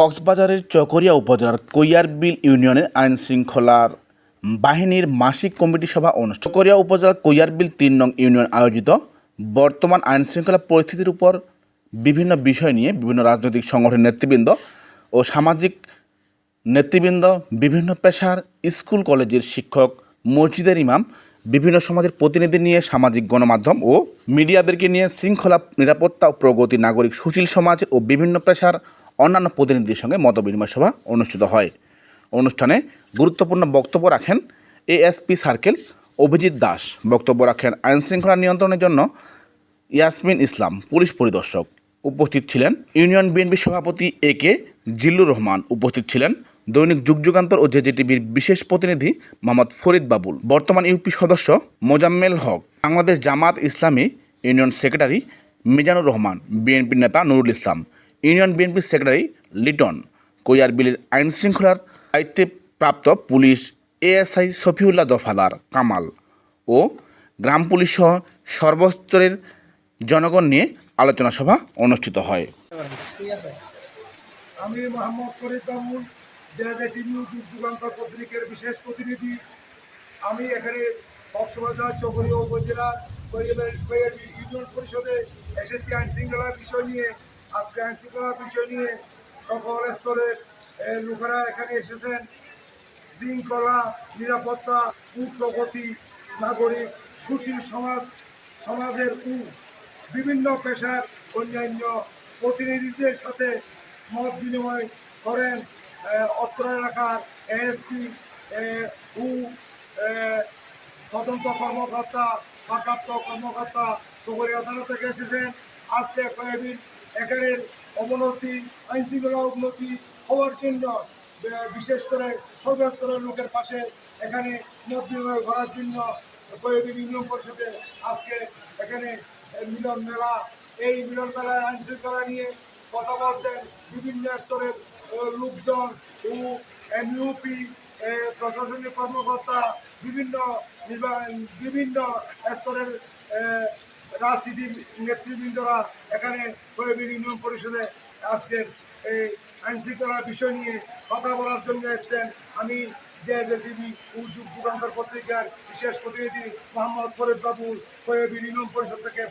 কক্সবাজারের চকরিয়া উপজেলার কৈয়ারবিল ইউনিয়নের আইন শৃঙ্খলার বাহিনীর মাসিক কমিটি সভা অনুষ্ঠিত। চকরিয়া উপজেলার কৈয়ারবিল তিন নং ইউনিয়ন আয়োজিত বর্তমান আইন শৃঙ্খলা পরিস্থিতির উপর বিভিন্ন বিষয় নিয়ে বিভিন্ন রাজনৈতিক সংগঠনের নেতৃবৃন্দ ও সামাজিক নেতৃবৃন্দ, বিভিন্ন পেশার স্কুল কলেজের শিক্ষক, মসজিদের ইমাম, বিভিন্ন সমাজের প্রতিনিধি নিয়ে সামাজিক গণমাধ্যম ও মিডিয়াদেরকে নিয়ে শৃঙ্খলা, নিরাপত্তা ও প্রগতি, নাগরিক, সুশীল সমাজ ও বিভিন্ন পেশার অন্যান্য প্রতিনিধির সঙ্গে মতবিনিময় সভা অনুষ্ঠিত হয়। অনুষ্ঠানে গুরুত্বপূর্ণ বক্তব্য রাখেন এএসপি সার্কেল অভিজিৎ দাস। বক্তব্য রাখেন আইন শৃঙ্খলা নিয়ন্ত্রণের জন্য ইয়াসমিন ইসলাম, পুলিশ পরিদর্শক। উপস্থিত ছিলেন ইউনিয়ন বিএনপি সভাপতি এ কে জিল্লুর রহমান। উপস্থিত ছিলেন দৈনিক যুগযুগান্তর ও জেজেটিভির বিশেষ প্রতিনিধি মোহাম্মদ ফরিদ বাবুল। বর্তমান ইউপি সদস্য Mozammel Haque. Bangladesh Jamaat Islami union secretary Mizanur Rahman. BNP নেতা নুরুল ইসলাম। ইউনিয়ন বিএনপির সেক্রেটারি লিটন কৈয়ার বিলের আইন শৃঙ্খলার দায়িত্বে প্রাপ্ত পুলিশ এএসআই শফিউল্লাহ দফাদার কামাল ও গ্রাম পুলিশ সহ সর্বস্তরের জনগণ নিয়ে আলোচনা সভা অনুষ্ঠিত হয়। আমি মোহাম্মদ ফরিদ বাবুল জেলাজাতি নিউজ যুগান্তর পত্রিকার বিশেষ প্রতিনিধি। আমি এখানে কক্সবাজার চকরিয়া উপজেলা ইউনিয়ন পরিষদে এসেছি আইন শৃঙ্খলার বিষয় নিয়ে। আজকে আইন শৃঙ্খলার বিষয় নিয়ে সকল স্তরের লোকেরা এখানে এসেছেন। শৃঙ্খলা, নিরাপত্তা সুপ্রগতি নাগরিক, সুশীল সমাজ, সমাজের উ, বিভিন্ন পেশার অন্যান্য প্রতিনিধিদের সাথে মত বিনিময় করেন অত্র এলাকার এএসপি উ তদন্ত কর্মকর্তা ভারপ্রাপ্ত কর্মকর্তা শহরে আদালত থেকে এসেছেন। আজকে কয়েকদিন এখানের অবনতি আইন শৃঙ্খলা উন্নতি হওয়ার জন্য বিশেষ করে সর্বস্তরের লোকের পাশে এখানে মত বিনিময় করার জন্য ইউনিয়ন পরিষদে আজকে এখানে মিলন মেলা, এই মিলন মেলায় আইন শৃঙ্খলা নিয়ে কথা বলছেন বিভিন্ন স্তরের লোকজন ও এমইউপি প্রশাসনিক কর্মকর্তা, বিভিন্ন বিভিন্ন স্তরের আহ, রাজনীতির নেতৃবৃন্দরা এখানে কয়েকদিন ইউনিয়ন পরিষদে আজকের এই আইন শৃঙ্খলার বিষয় নিয়ে কথা বলার জন্য এসছেন। আমি যে টিভি যুগ যুগান্তর পত্রিকার বিশেষ প্রতিনিধি মোহাম্মদ ফরিদ বাবুর কয়েকদিন ইউনিয়ন পরিষদ থেকে